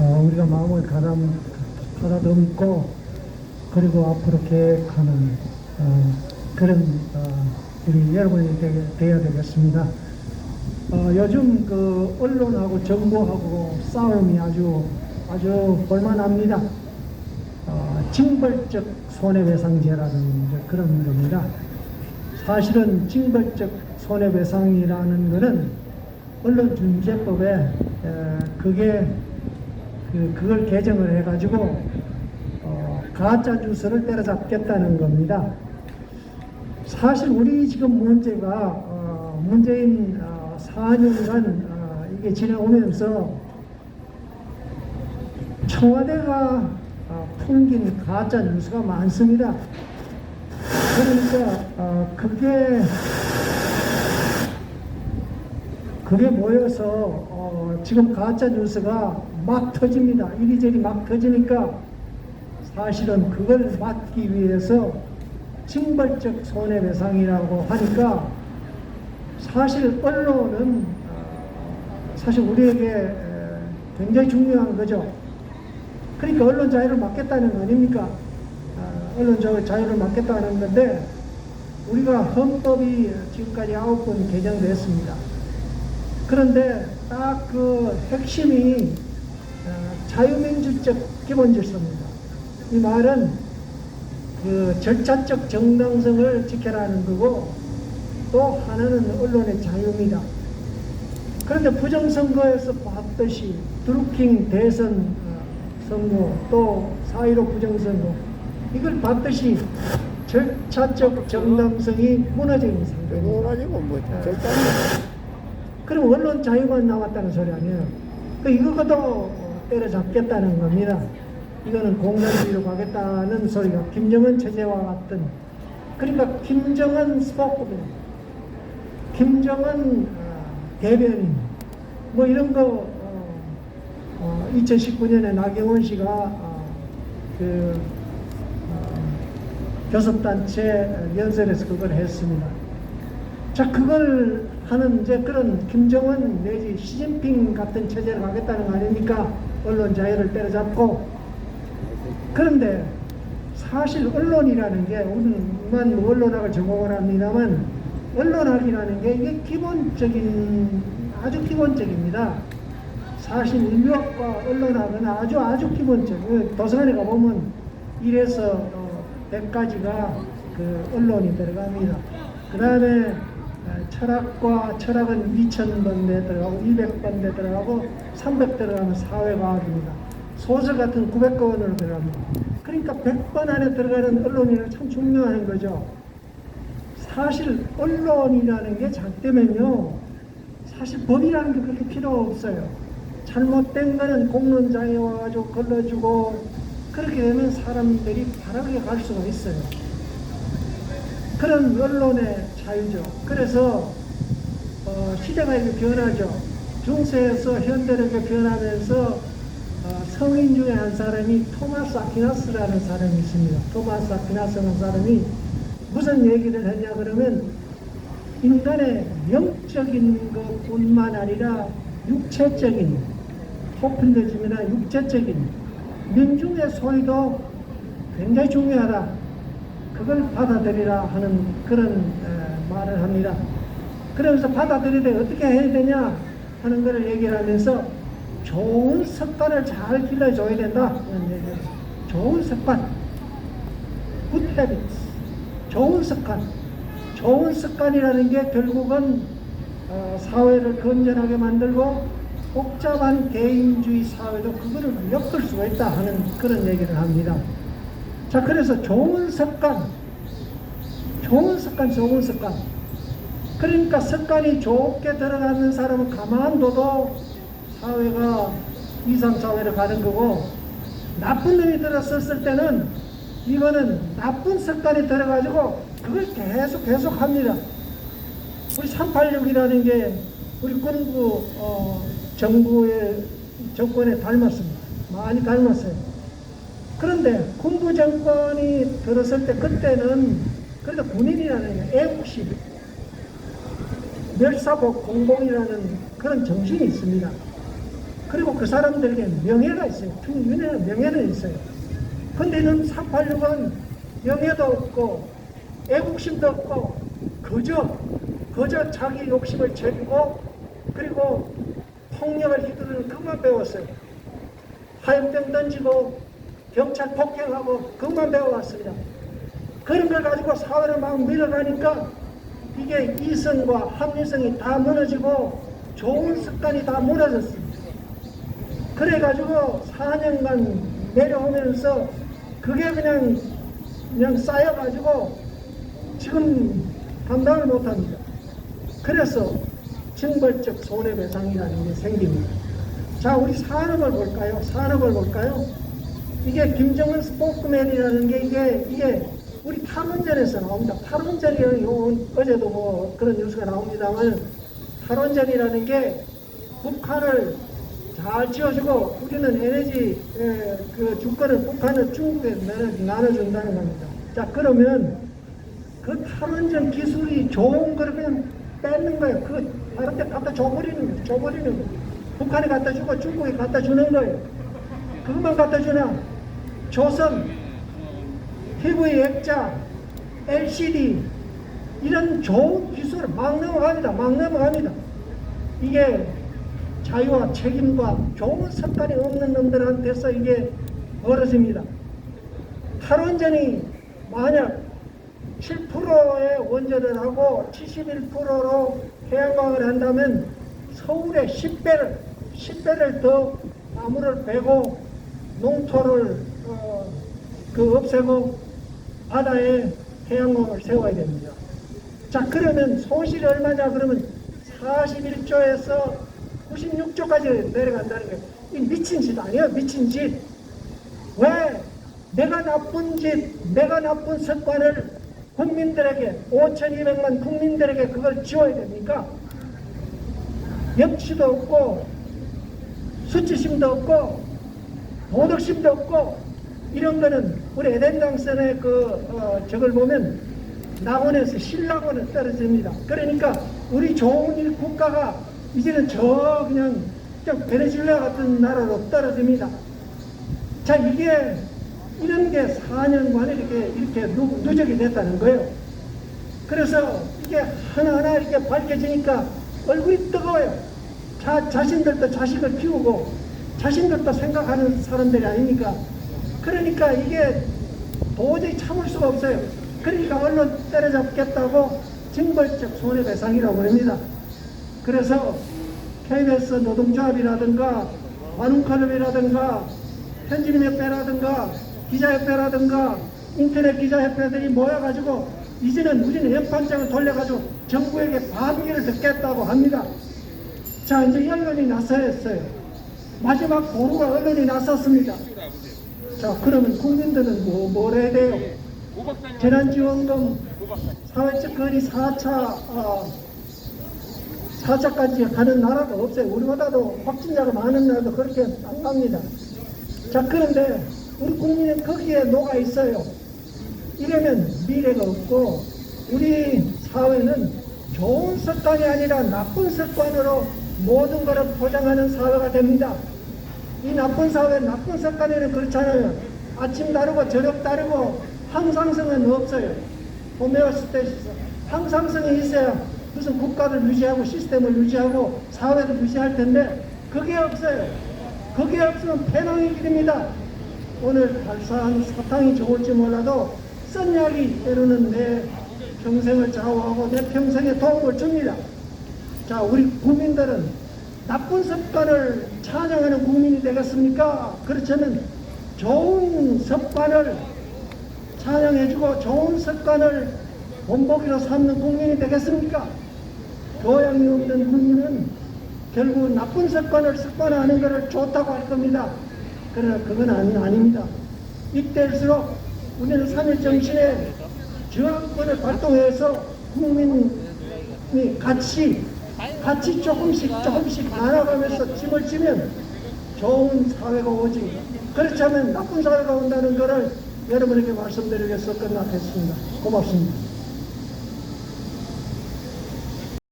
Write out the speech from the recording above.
어, 우리가 마음을 가담, 가다듬고 그리고 앞으로 계획하는 어, 그런 어, 우리 여러분이 되, 되어야 되겠습니다. 어, 요즘 그 언론하고 정부하고 싸움이 아주 아주 볼만합니다. 어, 징벌적 손해배상제라는 그런 겁니다. 사실은 징벌적 손해배상이라는 것은 언론중재법에 에, 그게 그, 그걸 개정을 해가지고 어, 가짜 뉴스를 때려잡겠다는 겁니다. 사실 우리 지금 문제가 어, 문재인 어, 4년간 어, 이게 지나오면서 청와대가 어, 풍긴 가짜 뉴스가 많습니다. 그러니까 어, 그게 그게 모여서 어, 지금 가짜 뉴스가 막 터집니다. 이리저리 막 터지니까 사실은 그걸 막기 위해서 징벌적 손해배상이라고 하니까 사실 언론은 어, 사실 우리에게 에, 굉장히 중요한 거죠. 그러니까 언론 자유를 막겠다는 거 아닙니까? 어, 언론 자- 자유를 막겠다는 건데 우리가 헌법이 지금까지 아홉 번 개정됐습니다. 그런데 딱 그 핵심이 어, 자유민주적 기본 질서입니다. 이 말은 그 절차적 정당성을 지켜라는 거고 또 하나는 언론의 자유입니다. 그런데 부정선거에서 봤듯이 드루킹 대선 어, 선거 또4.15 부정선거 이걸 봤듯이 절차적 정당성이 무너져 있는 상태입니다. 가지고 뭐 결단이 그럼 언론 자유만 나왔다는 소리 아니에요. 그 이거도 어, 때려잡겠다는 겁니다. 이거는 공산주의로 가겠다는 소리가 김정은 체제와 같은 그러니까 김정은 스포크맨, 김정은 어, 대변인 뭐 이런 거 어, 어, 2019년에 나경원 씨가 어, 그 어, 교섭단체 연설에서 그걸 했습니다. 자, 그걸 하는 이제 그런 김정은 내지 시진핑 같은 체제를 가겠다는 거 아닙니까? 언론 자유를 때려잡고. 그런데 사실 언론이라는 게, 우리만 뭐 언론학을 전공을 합니다만, 언론학이라는 게 이게 기본적인, 아주 기본적입니다. 사실 인류학과 언론학은 아주 아주 기본적. 그 도서관에 가보면 1에서 어, 100까지가 그 언론이 들어갑니다. 그 다음에 철학과 철학은 2000번대 들어가고 200번대 들어가고 300 들어가면 사회과학입니다. 소설 같은 900권 으로 들어갑니다. 그러니까 100번 안에 들어가는 언론이라는 참 중요한 거죠. 사실 언론이라는 게 잘되면요 사실 법이라는 게 그렇게 필요 없어요. 잘못된 거는 공론장에 와가지고 걸러주고 그렇게 되면 사람들이 바르게 갈 수가 있어요. 그런 언론의 자유죠. 그래서 어, 시대가 이렇게 변하죠. 중세에서 현대로 이렇게 변하면서 어, 성인 중에 한 사람이 토마스 아퀴나스라는 사람이 있습니다. 토마스 아퀴나스라는 사람이 무슨 얘기를 했냐 그러면 인간의 영적인 것뿐만 아니라 육체적인 포퓰리즘이나 육체적인 민중의 소리도 굉장히 중요하다. 그걸 받아들이라 하는 그런 에, 말을 합니다. 그러면서 받아들이되 어떻게 해야 되냐 하는 것을 얘기를 하면서 좋은 습관을 잘 길러줘야 된다. 그런 얘기를. 좋은 습관. good habits. 좋은 습관. 좋은 습관이라는 게 결국은 어, 사회를 건전하게 만들고 복잡한 개인주의 사회도 그거를 엮을 수가 있다 하는 그런 얘기를 합니다. 자, 그래서 좋은 습관, 좋은 습관, 좋은 습관. 그러니까 습관이 좋게 들어가는 사람은 가만둬도 사회가 이상사회로 가는 거고, 나쁜 놈이 들어섰을 때는 이거는 나쁜 습관이 들어가지고 그걸 계속 계속 합니다. 우리 386이라는 게 우리 군부 어, 정부의 정권에 닮았습니다. 많이 닮았어요. 그런데 군부 정권이 들었을 때 그때는 그래도 군인이라는 게 애국심, 멸사복 공공이라는 그런 정신이 있습니다. 그리고 그 사람들에게 명예가 있어요. 윤회는 명예는 있어요. 근데 이는 486은 명예도 없고 애국심도 없고 그저 그저 자기 욕심을 채우고 그리고 폭력을 휘두르는 그만 배웠어요. 화염병 던지고 경찰 폭행하고 그만 배워왔습니다. 그런 걸 가지고 사회를 막 밀어가니까 이게 이성과 합리성이 다 무너지고 좋은 습관이 다 무너졌습니다. 그래가지고 4년간 내려오면서 그게 그냥 그냥 쌓여가지고 지금 감당을 못합니다. 그래서 징벌적 손해배상이라는 게 생깁니다. 자, 우리 산업을 볼까요? 산업을 볼까요? 이게 김정은 스포크맨이라는 게 이게 이게 우리 탈원전에서 나옵니다. 탈원전이 요- 어제도 뭐 그런 뉴스가 나옵니다만 탈원전이라는 게 북한을 잘 지어주고 우리는 에너지 에, 그 주권을 북한을 중국에 나눠- 나눠준다는 겁니다. 자 그러면 그 탈원전 기술이 좋은 걸 그냥 뺏는 거예요. 그 다른 데 갖다 줘버리는 거예요. 줘버리는 거예요. 북한에 갖다 주고 중국에 갖다 주는 거예요. 그것만 갖다 주나 조선, TV 액자, LCD 이런 좋은 기술을 막 넘어갑니다. 막 넘어갑니다. 이게 자유와 책임과 좋은 습관이 없는 놈들한테서 이게 벌어집니다. 탈원전이 만약 7%의 원전을 하고 71%로 해양광을 한다면 서울의 10배를 10배를 더 나무를 베고 농토를 어, 그 없애고 바다에 해양광을 세워야 됩니다. 자 그러면 손실이 얼마냐 그러면 41조에서 96조까지 내려간다는 거예요. 이 미친 짓 아니에요 미친 짓. 왜 내가 나쁜 짓, 내가 나쁜 습관을 국민들에게 5,200만 국민들에게 그걸 지워야 됩니까? 염치도 없고 수치심도 없고 도덕심도 없고 이런 거는 우리 에덴 강선의 그 어, 저걸 보면 낙원에서 신락원은 떨어집니다. 그러니까 우리 좋은 일 국가가 이제는 저 그냥 좀 베네수엘라 같은 나라로 떨어집니다. 자 이게 이런 게 4년 만에 이렇게 이렇게 누, 누적이 됐다는 거예요. 그래서 이게 하나하나 이렇게 밝혀지니까 얼굴이 뜨거워요. 자, 자신들도 자식을 키우고 자신들도 생각하는 사람들이 아닙니까? 그러니까 이게 도저히 참을 수가 없어요. 그러니까 언론 때려잡겠다고 징벌적 손해배상이라고 합니다. 그래서 KBS 노동조합이라든가 관훈클럽이라든가 편집협회라든가 기자협회라든가 인터넷 기자협회들이 모여가지고 이제는 우리는 연판장을 돌려가지고 정부에게 반기를 듣겠다고 합니다. 자 이제 언론이 나서했어요. 마지막 보루가 언론이 나섰습니다. 자 그러면 국민들은 뭐, 뭘 해야 돼요? 재난지원금 사회적 거리 4차 어, 4차까지 가는 나라가 없어요. 우리보다도 확진자가 많은 나라도 그렇게 안 갑니다. 자, 그런데 우리 국민은 거기에 녹아 있어요. 이러면 미래가 없고 우리 사회는 좋은 습관이 아니라 나쁜 습관으로 모든 것을 포장하는 사회가 됩니다. 이 나쁜 사회, 나쁜 습관에는 그렇잖아요. 아침 다르고 저녁 다르고 항상성은 없어요. 호메오스테시스. 항상성이 있어야 무슨 국가를 유지하고 시스템을 유지하고 사회를 유지할 텐데 그게 없어요. 그게 없으면 패망의 길입니다. 오늘 발사한 사탕이 좋을지 몰라도 쓴 약이 때로는 내 평생을 좌우하고 내 평생에 도움을 줍니다. 자, 우리 국민들은 나쁜 습관을 찬양하는 국민이 되겠습니까? 그렇다면 좋은 습관을 찬양해주고 좋은 습관을 본보기로 삼는 국민이 되겠습니까? 교양이 없는 국민은 결국 나쁜 습관을 습관하는 것을 좋다고 할 겁니다. 그러나 그건 아니, 아닙니다. 이때일수록 우리는 3일 정신에 저항권을 발동해서 국민이 같이 같이 조금씩 조금씩 나눠가면서 짐을 지면 좋은 사회가 오지. 그렇지 않으면 나쁜 사회가 온다는 것을 여러분에게 말씀드리겠서 끝나겠습니다. 고맙습니다.